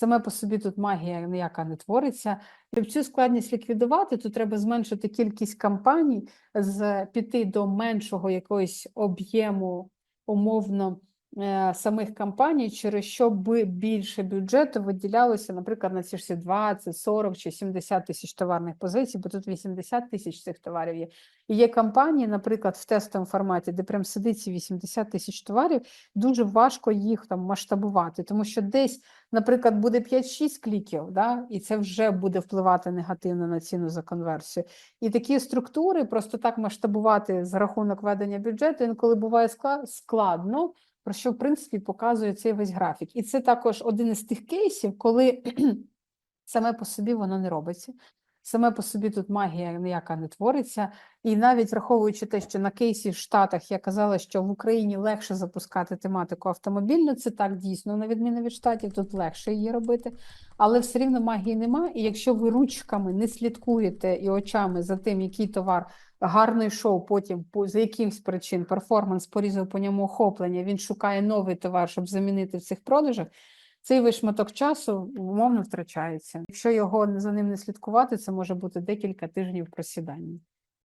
Саме по собі тут магія ніяка не твориться. Щоб цю складність ліквідувати, то треба зменшити кількість кампаній з піти до меншого якогось об'єму умовно самих кампаній, через що би більше бюджету виділялося, наприклад, на ці ж 20, 40 чи 70 тисяч товарних позицій, бо тут 80 тисяч цих товарів є. І є кампанії, наприклад, в тестовому форматі, де прям сидить ці 80 тисяч товарів, дуже важко їх там масштабувати, тому що десь, наприклад, буде 5-6 кліків, да, і це вже буде впливати негативно на ціну за конверсію. І такі структури просто так масштабувати за рахунок ведення бюджету інколи буває складно, про що в принципі показує цей весь графік. І це також один із тих кейсів, коли саме по собі воно не робиться. Саме по собі тут магія ніяка не твориться. І навіть враховуючи те, що на кейсі в Штатах я казала, що в Україні легше запускати тематику автомобільну, це так дійсно, на відміну від штатів, тут легше її робити, але все рівно магії нема. І якщо ви ручками не слідкуєте і очами за тим, який товар гарно йшов, потім по за якихось причин перформанс порізав по ньому охоплення, він шукає новий товар, щоб замінити в цих продажах. Цей весь шматок часу умовно втрачається. Якщо його за ним не слідкувати, це може бути декілька тижнів просідання.